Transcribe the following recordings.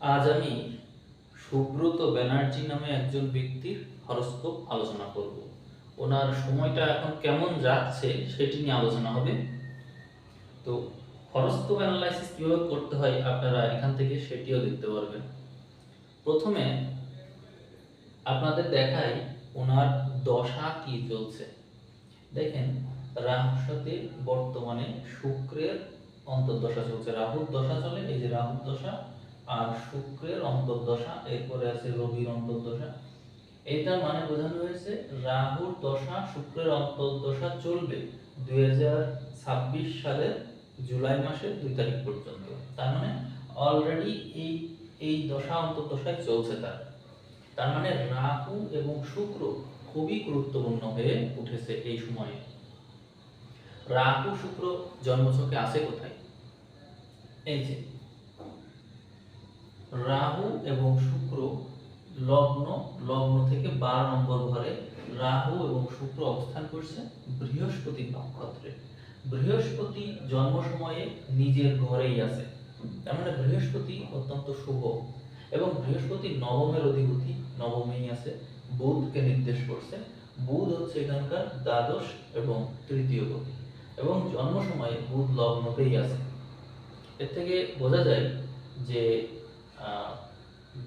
আজ আমি সুব্রত ব্যানার্জি নামে একজন ব্যক্তির হরস্কোপ আলোচনা করব। ওনার সময়টা এখন কেমন যাচ্ছে সেটি নিয়ে আলোচনা হবে। তো হরস্কোপ অ্যানালাইসিস কীভাবে করতে হয় আপনারা এখান থেকে সেটিও দেখতে পারবেন। প্রথমে আপনাদের দেখাই ওনার দশা কি চলছে। দেখেন, রাহুর বর্তমানে শুক্রের অন্তর্দশা চলছে। রাহুর দশা চলে, এই যে রাহুর দশা আর শুক্রের অন্তর্দশা, এরপরে আছে রবির অন্তর্দশা। এটার মানে বোঝানো হয়েছে রাহুর দশা, শুক্রের অন্তর্দশা চলবে দুই সালের জুলাই মাসের দুই তারিখ পর্যন্ত। তার মানে অলরেডি এই এই দশা অন্তর্দশায় চলছে তার। তার মানে রাহু এবং শুক্র খুবই গুরুত্বপূর্ণ হয়ে উঠেছে এই সময়ে। রাহু, শুক্র জন্মছকে আছে কোথায়? এই যে রাহু এবং শুক্র লগ্ন লগ্ন থেকে বারো নম্বর ঘরে রাহু এবং শুক্র অবস্থান করছে বৃহস্পতি নক্ষত্রে। বৃহস্পতি জন্ম সময়ে নিজের ঘরেই আছে। তার মানে বৃহস্পতি অত্যন্ত শুভ এবং বৃহস্পতি নবমের অধিপতি, নবমেই আছে, বুধকে নির্দেশ করছে। বুধ হচ্ছে এখানকার দ্বাদশ এবং তৃতীয় গতি এবং জন্ম সময়ে বুধ লগ্নতেই আছে। এর থেকে বোঝা যায় যে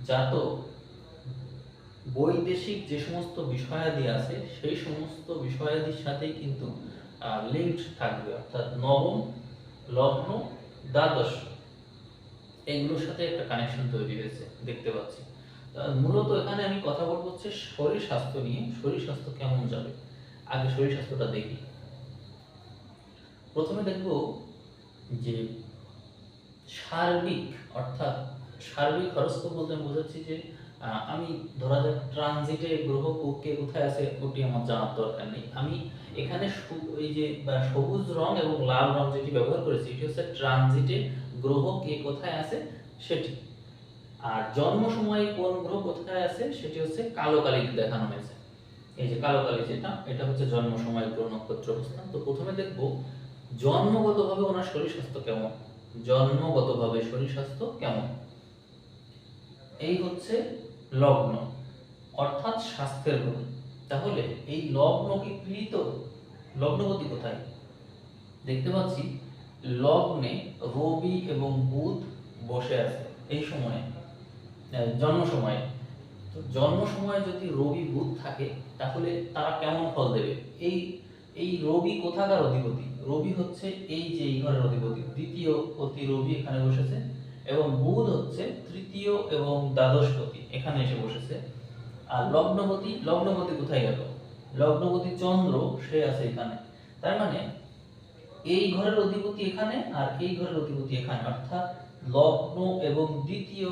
জাতক, বৈদেশিক যে সমস্ত বিষয়াদি আছে, সেই সমস্ত বিষয়াদির সাথেই কিন্তু লিঙ্কড থাকবে। অর্থাৎ নবম, লগ্ন, দ্বাদশ। এগুলোর সাথে একটা কানেকশন তৈরি হয়েছে, দেখতে পাচ্ছি। মূলত এখানে আমি কথা বলব হচ্ছে শরীর স্বাস্থ্য নিয়ে। শরীর স্বাস্থ্য কেমন যাবে? আগে শরীর স্বাস্থ্যটা দেখি। প্রথমে দেখব যে সার্বিক, অর্থাৎ সার্বিক হরস্কোপ বলতে আমি বোঝাচ্ছি যে আমি ধরা যাক ট্রানজিটে গ্রহ কে কোথায় আছে, ওটি আমার জানার দরকার নেই। আমি এখানে এই যে সবুজ রং এবং লাল রং যেটি ব্যবহার করেছি, এটি হচ্ছে ট্রানজিটে গ্রহ কে কোথায় আছে, সেটি। আর জন্ম সময়ে কোন গ্রহ কোথায় আছে, সেটি হচ্ছে কালো কালি দেখানো হয়েছে। এই যে কালো কালি যেটা, এটা হচ্ছে জন্ম সময় গ্রহ নক্ষত্র অবস্থান। তো প্রথমে দেখব, জন্মগতভাবে ওনার শরীর স্বাস্থ্য কেমন? জন্মগতভাবে শরীর স্বাস্থ্য কেমন? এই হচ্ছে লগ্ন, অর্থাৎ স্বাস্থ্যের গতি তাহলে এই লগ্ন কি পীড়িত? লগ্নগতি কোথায়? দেখতে পাচ্ছি, লগ্নে রবি এবং বুধ বসে আছে এই সময়ে জন্ম সময়ে তো জন্ম সময়ে যদি রবি বুধ থাকে, তাহলে তারা কেমন ফল দেবে? এই এই রবি কোথাকার অধিপতি? রবি হচ্ছে এই যে এই ঘরের অধিপতি, দ্বিতীয় অতি রবি এখানে বসেছে এবং বুধ হচ্ছে তৃতীয় এবং দ্বাদশপতি। এখানে এসে বসেছে। আর লগ্নপতি লগ্নপতি কোথায় গেল? লগ্নপতি চন্দ্র, সে আছে এখানে। তার মানে এই ঘরের অধিপতি এখানে আর এই ঘরের অধিপতি এখানে। অর্থাৎ লগ্ন এবং দ্বিতীয়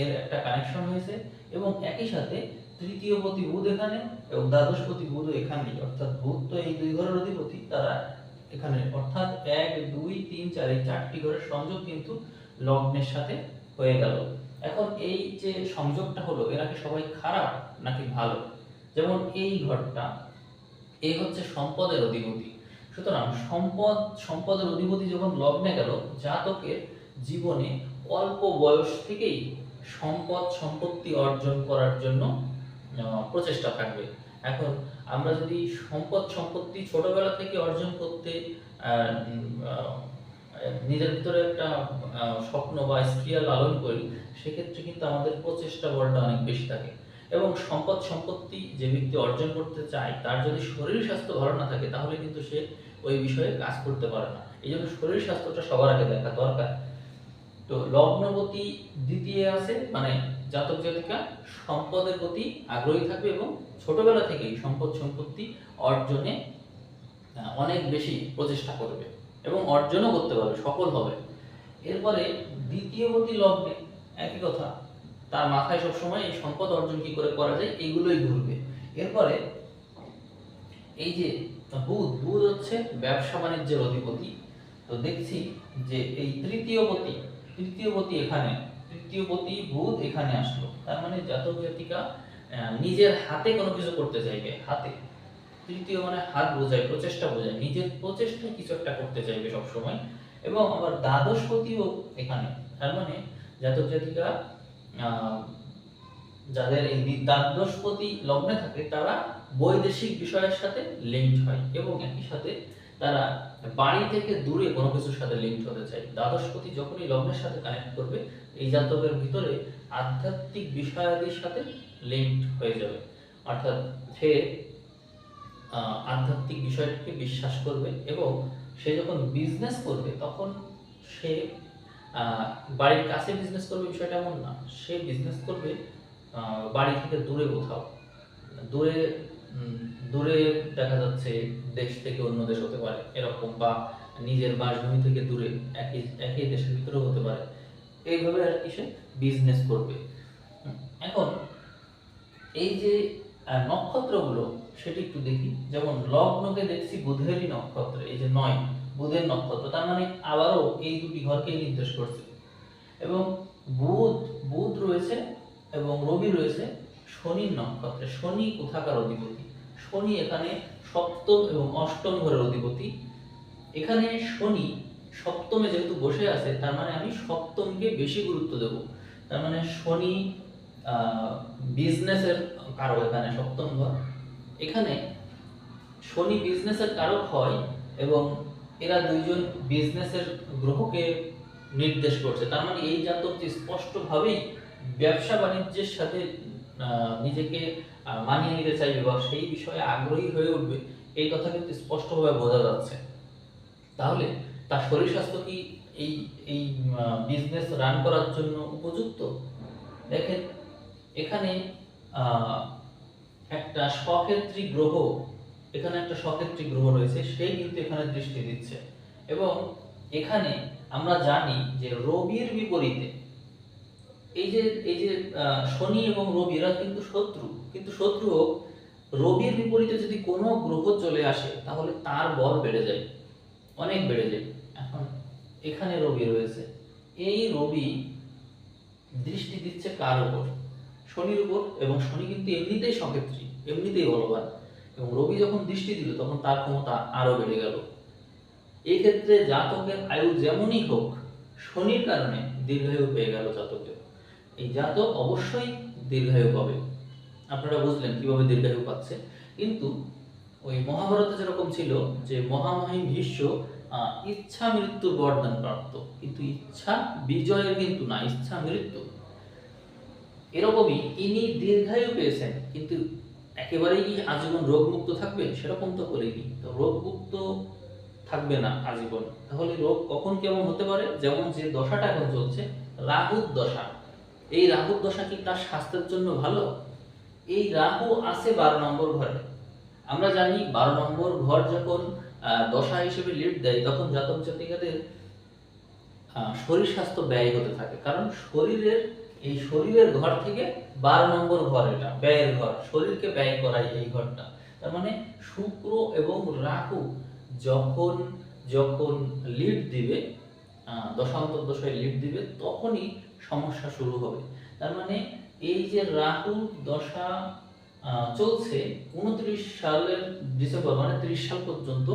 এর একটা কানেকশন হয়েছে এবং একই সাথে তৃতীয় পতি বুধ এখানে এবং দ্বাদশপতি বুধ এখানেই অর্থাৎ বুধ তো এই দুই ঘরের অধিপতি, তারা এখানে। অর্থাৎ এক, দুই, তিন, চার, এই চারটি ঘরের সংযোগ কিন্তু লগ্নের সাথে হয়ে গেল। এখন এই যে সংযোগটা হলো, এরা কি সবাই খারাপ নাকি ভালো? যেমন এই ঘরটা এই হচ্ছে সম্পদের অধিপতি। সুতরাং সম্পদ, সম্পদের অধিপতি যখন লগ্নে গেল, জাতকের জীবনে অল্প বয়স থেকেই সম্পদ, সম্পত্তি অর্জন করার জন্য প্রচেষ্টা থাকবে। এখন আমরা যদি সম্পদ, সম্পত্তি ছোটবেলা থেকে অর্জন করতে নিজের ভিতরে একটা স্বপ্ন বা স্ক্রিয়া লালন করি, সেক্ষেত্রে কিন্তু আমাদের প্রচেষ্টা বলটা অনেক বেশি থাকে। এবং সম্পদ সম্পত্তি যে ব্যক্তি অর্জন করতে চায়, তার যদি শরীর স্বাস্থ্য ভালো না থাকে, তাহলে কিন্তু সে ওই বিষয়ে কাজ করতে পারে না। এই জন্য শরীর স্বাস্থ্যটা সবার আগে দেখা দরকার। তো লগ্নপতি দ্বিতীয় আছে মানে জাতক জাতিকা সম্পদের প্রতি আগ্রহী থাকবে এবং ছোটবেলা থেকেই সম্পদ সম্পত্তি অর্জনে অনেক বেশি প্রচেষ্টা করবে। এবং অর্জনও করতে পারবে, সফল হবে। এরপরে দ্বিতীয়পতি লগ্নে একই কথা, তার মাথায় সবসময় এই সম্পদ অর্জন কি করে করা যায় এইগুলোই ঘুরবে। এরপরে এই যে বুধ বুধ হচ্ছে ব্যবসা বাণিজ্যের অধিপতি। তো দেখছি যে এই তৃতীয়পতি তৃতীয়পতি এখানে তৃতীয় তৃতীয়পতি বুধ এখানে আসলো। তার মানে জাতক জাতিকা নিজের হাতে কোনো কিছু করতে চাইবে, হাতে। তৃতীয় মানে হাত বোঝায়, প্রচেষ্টা বোঝায়, নিজের প্রচেষ্টায় কিছু একটা করতে চাইবে সবসময়। এবং আবার দ্বাদশপতিও এখানে, তার মানে জাতক জাতিকা যাদের এই দ্বি- দ্বাদশপতি লগ্নে থাকে, তারা বৈদেশিক বিষয়ের সাথে লিঙ্কড হয় এবং একই সাথে তারা বাড়ি থেকে দূরে কোনো কিছুর সাথে লিঙ্কড হতে চায়। দ্বাদশপতি যখনই লগ্নের সাথে কানেক্ট করবে, এই জাতকের ভিতরে আধ্যাত্মিক বিষয়াদির সাথে লিঙ্কড হয়ে যাবে। অর্থাৎ সে আধ্যাত্মিক বিষয়টিকে বিশ্বাস করবে এবং সে যখন বিজনেস করবে, তখন সে বাড়ির কাছে বিজনেস করবে বিষয়টা এমন না। সে বিজনেস করবে বাড়ি থেকে দূরে কোথাও। দূরে দূরে দেখা যাচ্ছে দেশ থেকে অন্য দেশ হতে পারে, এরকম, বা নিজের বাসভূমি থেকে দূরে, একই একই দেশের ভিতরেও হতে পারে। এইভাবে আর কি সে বিজনেস করবে। এখন এই যে নক্ষত্রগুলো সেটি একটু দেখি। যেমন লগ্নকে দেখছি বুধেরই নক্ষত্র, এই যে নয়, বুধের নক্ষত্র, তার মানে আবারও এই দুটি ঘরকেই নির্দেশ করছে। এবং বুধ বুধ রয়েছে এবং রবি রয়েছে শনির নক্ষত্রে। শনি কোথাকার অধিপতি? শনি এখানে সপ্তম এবং অষ্টম ঘরের অধিপতি। এখানে শনি সপ্তমে যেহেতু বসে আছে, তার মানে আমি সপ্তমকে বেশি গুরুত্ব দেব। তার মানে শনি বিজনেসের কারও এখানে সপ্তম ঘর। এখানে শনি বিজনেসের কারক হয় এবং এরা দুইজন বিজনেসের গ্রহকে নির্দেশ করছে। তার মানে এই জাতকটি স্পষ্টভাবেই ব্যবসা বাণিজ্যের সাথে নিজেকে মানিয়ে নিতে চাইবে বা সেই বিষয়ে আগ্রহী হয়ে উঠবে, এই কথা কিন্তু স্পষ্টভাবে বোঝা যাচ্ছে। তাহলে তার শরীর স্বাস্থ্য কি এই এই বিজনেস রান করার জন্য উপযুক্ত? দেখেন, এখানে একটা সক্ষেত্রী গ্রহ, এখানে একটা সক্ষেত্রী গ্রহ রয়েছে সেই কিন্তু এখানে দৃষ্টি দিচ্ছে। এবং এখানে আমরা জানি যে রবির বিপরীতে, এই যে এই যে শনি এবং রবি, এরা কিন্তু শত্রু। কিন্তু শত্রু হোক, রবির বিপরীতে যদি কোনো গ্রহ চলে আসে, তাহলে তার বল বেড়ে যায়। অনেক বেড়ে যায়। এখন এখানে রবি রয়েছে। এই রবি দৃষ্টি দিচ্ছে কার উপর? শনির উপর এবং শনি কিন্তু এমনিতেই সক্ষেত্রী, এমনিতেই বলবান। এবং রবি যখন দৃষ্টি দিল, তখন তার ক্ষমতা আরও বেড়ে গেল। এই ক্ষেত্রে জাতকের আয়ু যেমনই হোক, শনির কারণে দীর্ঘায়ু পেয়ে গেল জাতকের এই জাতক অবশ্যই দীর্ঘায়ু পাবে। আপনারা বুঝলেন কীভাবে দীর্ঘায়ু পাচ্ছে। কিন্তু ওই মহাভারতে যেরকম ছিল যে মহামহিম ভীষ্ম ইচ্ছা মৃত্যুর বরদান প্রাপ্ত। কিন্তু ইচ্ছা বিজয়ের কিন্তু না, ইচ্ছা মৃত্যু এরকমই ইনি দীর্ঘায়ু পেয়েছেন, কিন্তু একেবারেই কি আজীবন রোগমুক্ত থাকবেন? সেরকম তো বলিনি তো রোগমুক্ত থাকবে না আজীবন। তাহলে রোগ কখন কেমন হতে পারে? যেমন যে দশাটা এখন চলছে, রাহুর দশা। এই রাহুর দশা কি তার স্বাস্থ্যের জন্য ভালো? এই রাহু আছে বারো নম্বর ঘরে। আমরা জানি বারো নম্বর ঘর যখন দশা হিসেবে লিড দেয়, তখন জাতক জাতিকাদের শরীর স্বাস্থ্য ব্যয় হতে থাকে। কারণ শরীরের এই শরীরের ঘর থেকে বারো নম্বর ঘর এটা ব্যয়ের ঘর। শরীরকে ব্যয় করাই এই ঘরটা। তার মানে শুক্র এবং রাহু যখন যখন লিড দিবে আহ, দশান্তর দশায় লিড দিবে তখনই সমস্যা শুরু হবে। তার মানে এই যে রাহু দশা চলছে উনত্রিশ সালের ডিসেম্বর মানে ত্রিশ সাল পর্যন্ত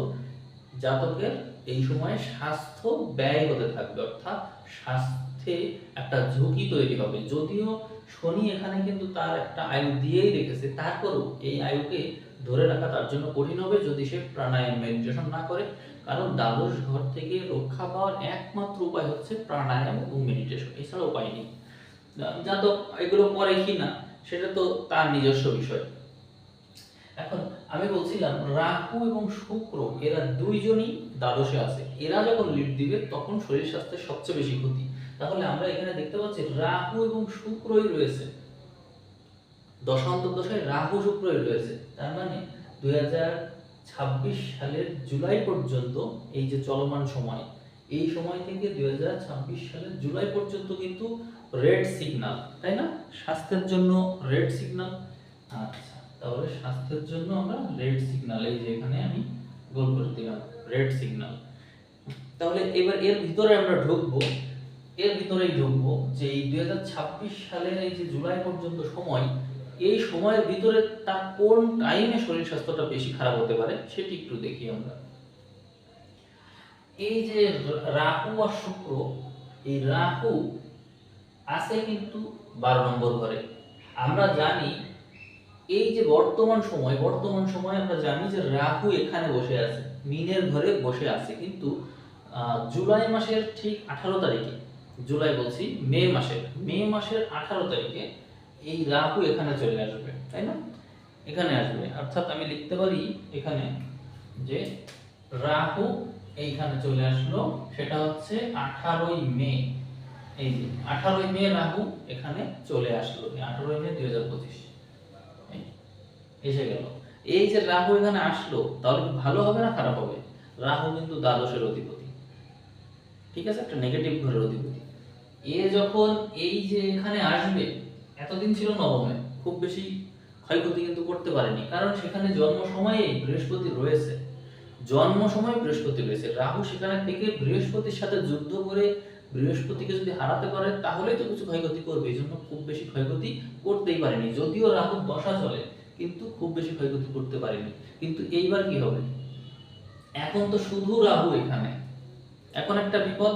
জাতকের এই সময়ে স্বাস্থ্য ব্যয় হতে থাকবে, অর্থাৎ স্বাস্থ্যে একটা ঝুঁকি তৈরি হবে। যদিও শনি এখানে কিন্তু তার একটা আয়ু দিয়েই রেখেছে, তারপরেও এই আয়ুকে ধরে রাখা তার জন্য কঠিন হবে যদি সে প্রাণায়াম, মেডিটেশন না করে। কারণ দ্বাদশ ঘর থেকে রক্ষা পাওয়ার একমাত্র উপায় হচ্ছে প্রাণায়াম এবং মেডিটেশন, এছাড়া উপায় নেই। জাতক, এগুলো পরে কি না, সেটা তো তার নিজস্ব বিষয়। এখন আমি বলছিলাম, রাহু এবং শুক্র, এরা দুইজনই দ্বাদশে আছে। এরা যখন লিড দিবে, তখন শরীর স্বাস্থ্যের সবচেয়ে বেশি ক্ষতি। তাহলে আমরা এখানে দেখতে পাচ্ছি রাহু এবং শুক্রই রয়েছে। দশান্তর দশায় রাহু শুক্রই রয়েছে। তার মানে দুই ছাব্বিশ সালের জুলাই পর্যন্ত এই যে চলমান সময়, এই সময় থেকে দুই হাজার ছাব্বিশ সালের জুলাই পর্যন্ত কিন্তু রেড সিগনাল তাই না? স্বাস্থ্যের জন্য রেড সিগনাল আচ্ছা তাহলে স্বাস্থ্যের জন্য আমরা রেড সিগনাল এই যে এখানে আমি গোল করে দিলাম। রেড সিগন্যাল তাহলে এবার এর ভিতরে আমরা ঢুকবো, এর ভিতরেই ঢুকবো যে এই দুই সালের এই যে জুলাই পর্যন্ত সময়, এই সময়ের ভিতরে তার কোন টাইমে শরীর স্বাস্থ্যটা বেশি খারাপ হতে পারে সেটি একটু দেখি আমরা। এই যে রাহু আর শুক্র, এই রাহু আছে কিন্তু বারো নম্বর ঘরে। আমরা জানি এই যে বর্তমান সময় বর্তমান সময় আমরা জানি যে রাহু এখানে বসে আছে। মিনের ঘরে বসে আছে, কিন্তু জুলাই মাসের ঠিক আঠারো তারিখে, জুলাই বলছি, মে মাসের মে মাসের আঠারো তারিখে এই রাহু এখানে চলে আসবে, তাই না? এখানে আসবে, অর্থাৎ আমি লিখতে পারি এখানে যে রাহু এইখানে চলে আসলো, সেটা হচ্ছে আঠারোই মে, এই যে আঠারোই মে রাহু এখানে চলে আসলো আঠারোই মে দুই হাজার পঁচিশ এসে গেল। এই যে রাহু এখানে আসলো, তাহলে ভালো হবে না খারাপ হবে? রাহু কিন্তু দ্বাদশের অধিপতি। ঠিক আছে? একটা নেগেটিভ ঘরের অধিপতি। এ যখন এই যে এখানে আসবে, এতদিন ছিল নবমে, খুব বেশি ক্ষয়ক্ষতি কিন্তু করতে পারেনি। কারণ সেখানে জন্ম সময়ে বৃহস্পতি রয়েছে। জন্ম সময় বৃহস্পতি রয়েছে। রাহু সেখানে থেকে বৃহস্পতির সাথে যুদ্ধ করে বৃহস্পতিকে যদি হারাতে পারে, তাহলেই তো কিছু ক্ষয়ক্ষতি করবে। এই জন্য খুব বেশি ক্ষয়ক্ষতি করতেই পারেনি। যদিও রাহু দশা চলে কিন্তু খুব বেশি ক্ষয়ক্ষতি করতে পারেনি। কিন্তু এইবার কি হবে? এখন তো শুধু রাহু এখানে। এখন একটা বিপদ।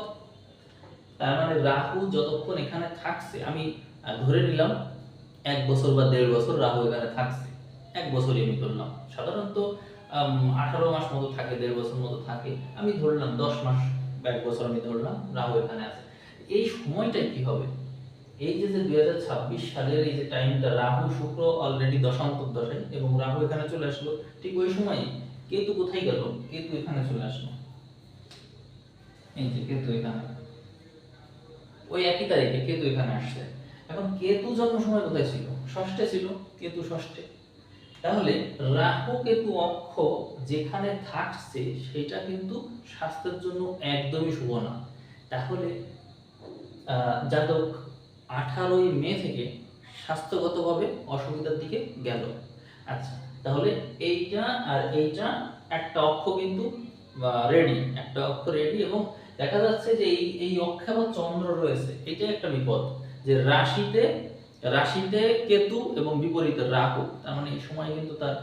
তার মানে রাহু যতক্ষণ এখানে থাকছে, আমি ধরে নিলাম, এক বছর বা দেড় বছর রাহু এখানে থাকছে। এক বছরই আমি ধরলাম। সাধারণত আঠারো মাস মতো থাকে, দেড় বছর মতো থাকে। আমি ধরলাম দশ মাস বা এক বছর আমি ধরলাম, রাহু এখানে আছে। এই সময়টাই কি হবে? এই যে যে দুই হাজার ছাব্বিশ সালের এই যে টাইমটা রাহু, শুক্র অলরেডি দশান্তর দশায় এবং রাহু এখানে চলে আসলো, ঠিক ওই সময় কেতু কোথায় গেল? কেতু এখানে চলে আসলো। এই যে কেতু এখানে। ওই একই তারিখে কেতু এখানে আসছে। এখন কেতু জন্ম সময় কোথায় ছিল? ষষ্ঠে ছিল, কেতু ষষ্ঠে। তাহলে রাহু, কেতু অক্ষ যেখানে থাকছে, সেটা কিন্তু স্বাস্থ্যের জন্য একদমই শুভ না। তাহলে জাতক আঠারোই মে থেকে স্বাস্থ্যগতভাবে অসুবিধার দিকে গেল। আচ্ছা তাহলে এইটা আর এইটা একটা অক্ষ কিন্তু রেডি একটা অক্ষ রেডি এবং দেখা যাচ্ছে যে এই এই অক্ষে আবার চন্দ্র রয়েছে। এটা একটা বিপদ, যে রাশিতে রাশিতে কেতু এবং বিপরীতে রাহু, তার মানে এই সময় কিন্তু তার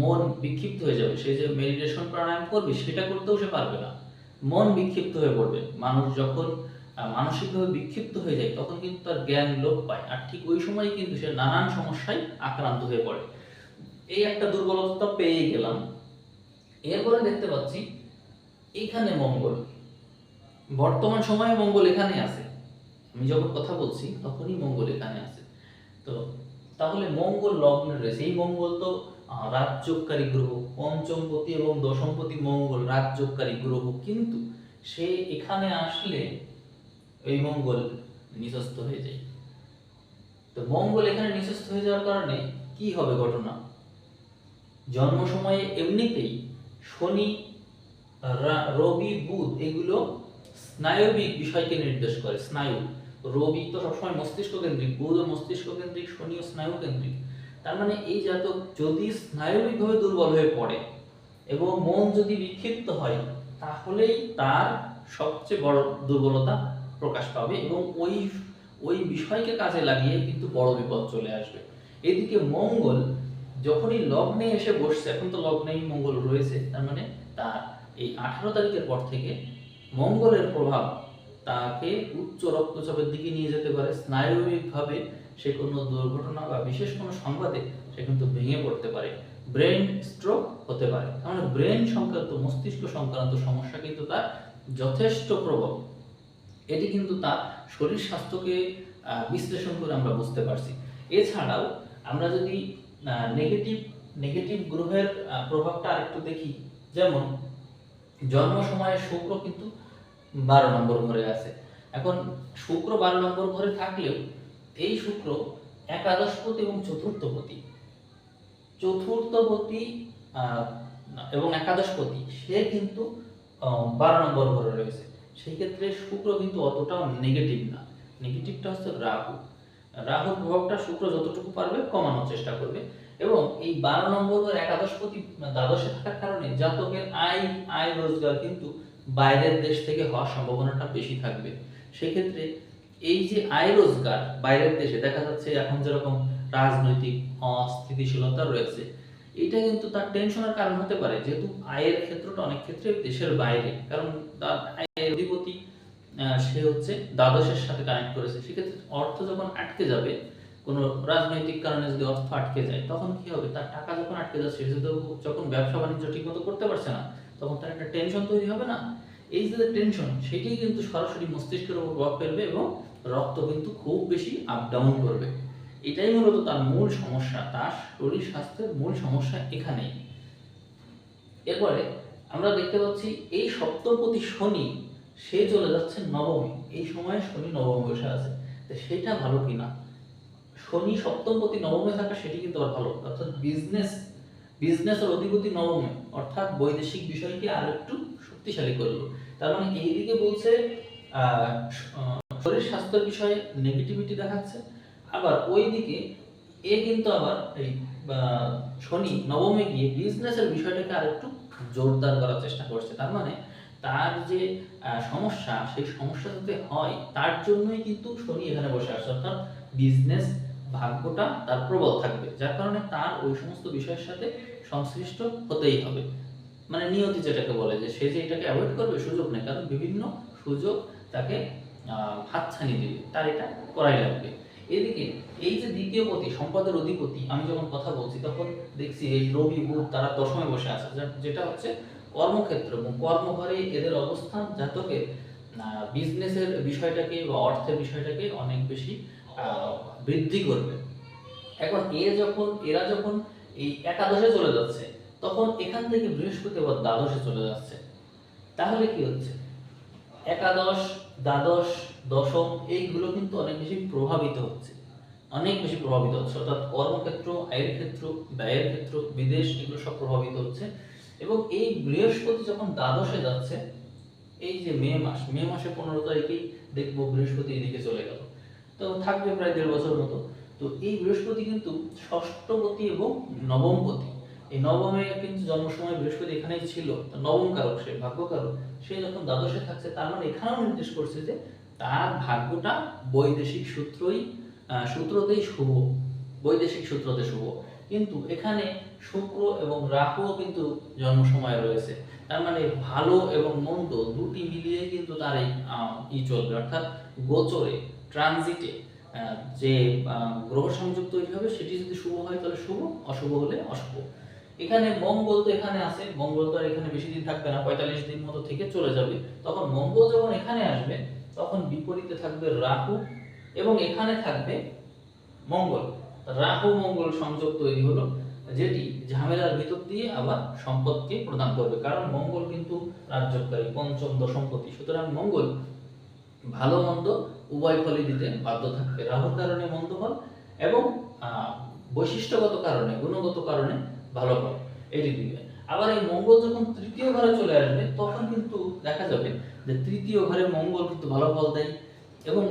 মন বিক্ষিপ্ত হয়ে যাবে। সে যে মেডিটেশন প্রাণায়াম করবে, সেটা করতেও সে পারবে না। মন বিক্ষিপ্ত হয়ে পড়বে। মানুষ যখন মানসিকভাবে বিক্ষিপ্ত হয়ে যায়, তখন কিন্তু তার জ্ঞান লোপ পায়। আর ঠিক ওই সময় কিন্তু সে নানান সমস্যায় আক্রান্ত হয়ে পড়ে। এই একটা দুর্বলতা পেয়ে গেলাম। এরপরে দেখতে পাচ্ছি, এখানে মঙ্গল। বর্তমান সময়ে মঙ্গল এখানে আছে। আমি যখন কথা বলছি, তখনই মঙ্গল এখানে আছে। তো তাহলে মঙ্গল লগ্নে রয়েছে। এই মঙ্গল তো রাজযোগকারী গ্রহ, পঞ্চমপতি এবং দশমপতি মঙ্গল রাজযোগকারী গ্রহ। কিন্তু সে এখানে আসলে এই মঙ্গল নিঃস্ত হয়ে যায়। তো মঙ্গল এখানে নিঃস্ত হয়ে যাওয়ার কারণে কি হবে ঘটনা? জন্ম সময়ে এমনিতেই শনি রবি, বুধ এগুলো স্নায়বিক বিষয়কে নির্দেশ করে, স্নায়ু। রবি তো সবসময় মস্তিষ্ক কেন্দ্রিক, বুধ মস্তিষ্ক কেন্দ্রিক, শনি ও স্নায়ু কেন্দ্রিক। তার মানে এই জাতক যদি স্নায়বিকভাবে দুর্বল হয়ে পড়ে এবং মন যদি বিক্ষিপ্ত হয়, তাহলেই তার সবচেয়ে বড় দুর্বলতা প্রকাশ পাবে এবং ওই ওই বিষয়কে কাজে লাগিয়ে কিন্তু বড় বিপদ চলে আসবে। এদিকে মঙ্গল যখনই লগ্নে এসে বসছে, এখন তো লগ্নেই মঙ্গল রয়েছে, তার মানে তার এই আঠারো তারিখের পর থেকে মঙ্গলের প্রভাব তাকে উচ্চ রক্তচাপের দিকে নিয়ে যেতে পারে। স্নায়বিকভাবে সে কোনো দুর্ঘটনা বা বিশেষ কোনো সংবাদে সে কিন্তু ভেঙে পড়তে পারে। ব্রেন স্ট্রোক হতে পারে। তার মানে ব্রেন সংক্রান্ত, মস্তিষ্ক সংক্রান্ত সমস্যা কিন্তু তার যথেষ্ট প্রবল। এটি কিন্তু তার শরীর স্বাস্থ্যকে বিশ্লেষণ করে আমরা বুঝতে পারছি। এছাড়াও আমরা যদি নেগেটিভ নেগেটিভ গ্রহের প্রভাবটা আরেকটু দেখি, যেমন জন্ম সময়ে শুক্র কিন্তু বারো নম্বর ঘরে আছে। এখন শুক্র বারো নম্বর ঘরে থাকলেও এই শুক্র একাদশপতি এবং চতুর্থপতি। চতুর্থপতি এবং একাদশপতি, সে কিন্তু বারো নম্বর ঘরে রয়েছে। সেই ক্ষেত্রে শুক্র কিন্তু অতটাও নেগেটিভ না। নেগেটিভটা হচ্ছে রাহু। রাহুর প্রভাবটা শুক্র যতটুকু পারবে কমানোর চেষ্টা করবে এবং এই বারো নম্বর ঘর একাদশপতি দ্বাদশে থাকার কারণে জাতকের আয় আয় রোজগার কিন্তু বাইরের দেশ থেকে হওয়ার সম্ভাবনাটা বেশি থাকবে। সেক্ষেত্রে এই যে আয় রোজগার বাইরের দেশে দেখা যাচ্ছে এখন যেরকম রাজনৈতিক অস্থিতিশীলতা রয়েছে এটা কিন্তু তার টেনশনের কারণ হতে পারে। যেহেতু আয়ের ক্ষেত্রটা অনেক ক্ষেত্রে দেশের বাইরে। কারণ আয়ের অধিপতি সে হচ্ছে দ্বাদশের সাথে কানেক্ট করেছে। সেক্ষেত্রে অর্থ যখন আটকে যাবে, কোনো রাজনৈতিক কারণে যদি অর্থ আটকে যায়, তখন কি হবে? তার টাকা যখন আটকে যাচ্ছে, সে যখন ব্যবসা বাণিজ্য ঠিক মতো করতে পারছে না, তখন তার একটা টেনশন তৈরি হবে না? এই যে টেনশন সেটাই কিন্তু সরাসরি মস্তিষ্কের উপর প্রভাব ফেলবে এবং রক্ত কিন্তু খুব বেশি আপ ডাউন করবে। এটাই মূলত তার মূল সমস্যা, তার শরীর স্বাস্থ্যের মূল সমস্যা এখানেই। এরপরে আমরা দেখতে পাচ্ছি, এই সপ্তমপতি শনি, সে চলে যাচ্ছে নবমী। এই সময়ে শনি নবমী বসে আছে। সেটা ভালো কিনা শনি সপ্তমপতি নবমে থাকা সেটি কিন্তু আর ভালো। অর্থাৎ বিজনেস বিজনেসের অধিপতি নবমে। অর্থাৎ বৈদেশিক বিষয়কে আর একটু শক্তিশালী করল। তার মানে এইদিকে বলছে শরীর স্বাস্থ্যের বিষয়ে নেগেটিভিটি দেখাচ্ছে। আবার ওইদিকে এ কিন্তু আবার এই শনি নবমে গিয়ে বিজনেসের বিষয়টাকে আর একটু জোরদার করার চেষ্টা করছে। তার মানে তার যে সমস্যা, সেই সমস্যা যাতে হয়, তার জন্যই কিন্তু শনি এখানে বসে আসছে অর্থাৎ বিজনেস ভাগ্যটা তার প্রবল থাকবে, যার কারণে তার ওই সমস্ত বিষয়ের সাথে সংশ্লিষ্ট হতেই হবে। মানে নিয়তি যেটাকে বলে যে, সে যে এটাকে অ্যাভয়েড করবে, সুযোগ নেই। কারণ বিভিন্ন সুযোগ তাকে হাতছানি দিবে, তার এটা করাই লাগবে। এদিকে, এই যে দ্বিতীয় পতি, সম্পদের অধিপতি, আমি যখন কথা বলছি, তখন দেখছি এই রবি বুধ, তারা দশমে বসে আছে যেটা হচ্ছে কর্মক্ষেত্র এবং কর্মঘরে এদের অবস্থান জাতকে বিজনেসের বিষয়টাকে বা অর্থের বিষয়টাকে অনেক বেশি বৃদ্ধি করবে। এখন এ যখন, এরা যখন এই একাদশে চলে যাচ্ছে, তখন এখান থেকে বৃহস্পতি আবার দ্বাদশে চলে যাচ্ছে। তাহলে কি হচ্ছে? একাদশ দ্বাদশ, দশম, এইগুলো কিন্তু অনেক বেশি প্রভাবিত হচ্ছে। অনেক বেশি প্রভাবিত হচ্ছে। অর্থাৎ কর্মক্ষেত্র, আয়ের ক্ষেত্র, ব্যয়ের ক্ষেত্র, বিদেশ, এগুলো সব প্রভাবিত হচ্ছে। এবং এই বৃহস্পতি যখন দ্বাদশে যাচ্ছে, এই যে মে মাস, মে মাসে পনেরো তারিখেই দেখব বৃহস্পতি এদিকে চলে গেল। তো থাকবে প্রায় দেড় বছর মতো। তো এই বৃহস্পতি কিন্তু ষষ্ঠপতি এবং নবমপতি। এই নবমে কিন্তু জন্ম সময় বৃহস্পতি এখানেই ছিল নবম কারক সে ভাগ্য কারক সে যখন দ্বাদশে থাকছে, তার মানে এখানেও নির্দেশ করছে যে তার ভাগ্যটা বৈদেশিক সূত্রই সূত্রতেই শুভ, বৈদেশিক সূত্রতে শুভ। কিন্তু এখানে শুক্র এবং রাহুও কিন্তু জন্ম সময় রয়েছে। তার মানে ভালো এবং মন্দ দুটি মিলিয়ে কিন্তু তার এই ই চলবে। অর্থাৎ গোচরে, ট্রানজিটে যে গ্রহ সংযোগ তৈরি হবে, সেটি যদি শুভ হয় তাহলে শুভ, অশুভ হলে অশুভ। এখানে মঙ্গল তো এখানে আছে, মঙ্গল তো আর এখানে বেশি দিন থাকবে না, পঁয়তাল্লিশ দিন মতো থেকে চলে যাবে। তখন মঙ্গল যখন এখানে আসবে, তখন বিপরীতে থাকবে রাহু এবং এখানে থাকবে মঙ্গল। রাহু মঙ্গল সংযোগ তৈরি হলো, যেটি ঝামেলার ভিতর দিয়ে আবার সম্পদকে প্রদান করবে। কারণ মঙ্গল কিন্তু রাজ্যকারী পঞ্চম দশমপতি সুতরাং মঙ্গল ভালো, মন্দ, উভয় ফলই দিতে বাধ্য থাকবে। রাহুর কারণে মন্দ ফল এবং বৈশিষ্ট্যগত কারণে, গুণগত কারণে ভালো ফল এটি দিবে। আবার এই মঙ্গল যখন তৃতীয় ঘরে চলে আসবে, তখন কিন্তু দেখা যাবে যে তৃতীয় ঘরে মঙ্গল কিন্তু ভালো ফল দেয় এবং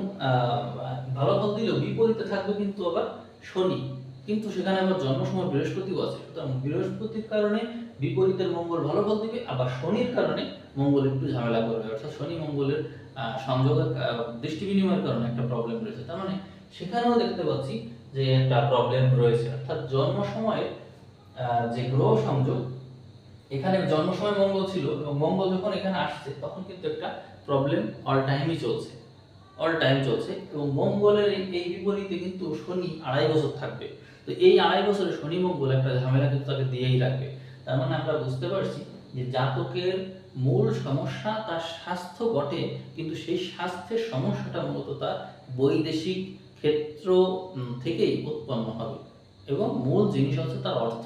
ভালো ফল দিলেও বিপরীতে থাকবে কিন্তু আবার শনি। কিন্তু সেখানে আবার জন্ম সময় বৃহস্পতিও আছে। সুতরাং বৃহস্পতির কারণে বিপরীতের মঙ্গল ভালো ফল দিবে, আবার শনির কারণে মঙ্গল একটু ঝামেলা করবে। অর্থাৎ শনি মঙ্গলের সংযোগের দৃষ্টি বিনিময়ের কারণে একটা প্রবলেম রয়েছে। তার মানে সেখানেও দেখতে পাচ্ছি যে একটা প্রবলেম রয়েছে। অর্থাৎ জন্ম সময়ে যে গ্রহ সংযোগ, এখানে জন্ম সময় মঙ্গল ছিল এবং মঙ্গল যখন এখানে আসছে, তখন কিন্তু একটা প্রবলেম অল টাইমই চলছে। অল টাইম চলছে এবং মঙ্গলের এই বিপরীতে কিন্তু শনি আড়াই বছর থাকবে। তো এই আড়াই বছরে শনি মঙ্গল একটা ঝামেলা কিন্তু তাকে দিয়েই রাখবে। তার মানে আমরা বুঝতে পারছি যে জাতকের মূল সমস্যা তার স্বাস্থ্য বটে, কিন্তু সেই স্বাস্থ্যের সমস্যাটা মূলত তার বৈদেশিক ক্ষেত্র থেকেই উৎপন্ন হবে। এবং মূল জিনিস হচ্ছে তার অর্থ।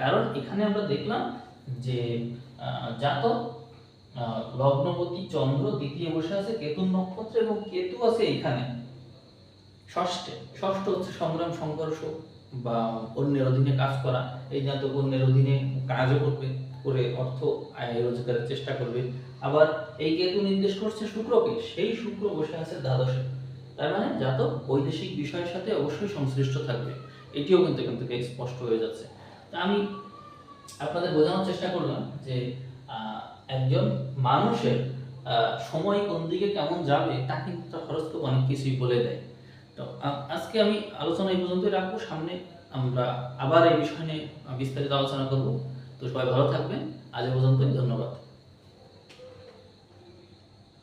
কারণ এখানে আমরা দেখলাম যে জাতক লগ্নপতি, চন্দ্র, দ্বিতীয় বসে আছে, কেতু নক্ষত্র এবং কেতু আছে এখানে। ষষ্ঠে, ষষ্ঠ হচ্ছে সংগ্রাম, সংঘর্ষ বা অন্যের অধীনে কাজ করা। এই জাতক অন্যের অধীনে কাজও করবে, করে অর্থ আয় রোজগারের চেষ্টা করবে। আবার এই কেতু নির্দেশ করছে শুক্রকে, সেই শুক্র বসে আছে দ্বাদশে। তার মানে জাতক বৈদেশিক বিষয়ের সাথে অবশ্যই সংশ্লিষ্ট থাকবে। এটিও কিন্তু এখান থেকে স্পষ্ট হয়ে যাচ্ছে। তা আমি আপনাদের বোঝানোর চেষ্টা করলাম যে একজন মানুষের সময় কোন দিকে কেমন যাবে, তা কিন্তু তার হরস্কোপ অনেক কিছুই বলে দেয়। তো আজকে আমি আলোচনা এই পর্যন্তই রাখব। সামনে আমরা আবার এই বিষয় নিয়ে বিস্তারিত আলোচনা করব। তো সবাই ভালো থাকবেন। আজ পর্যন্তই। ধন্যবাদ।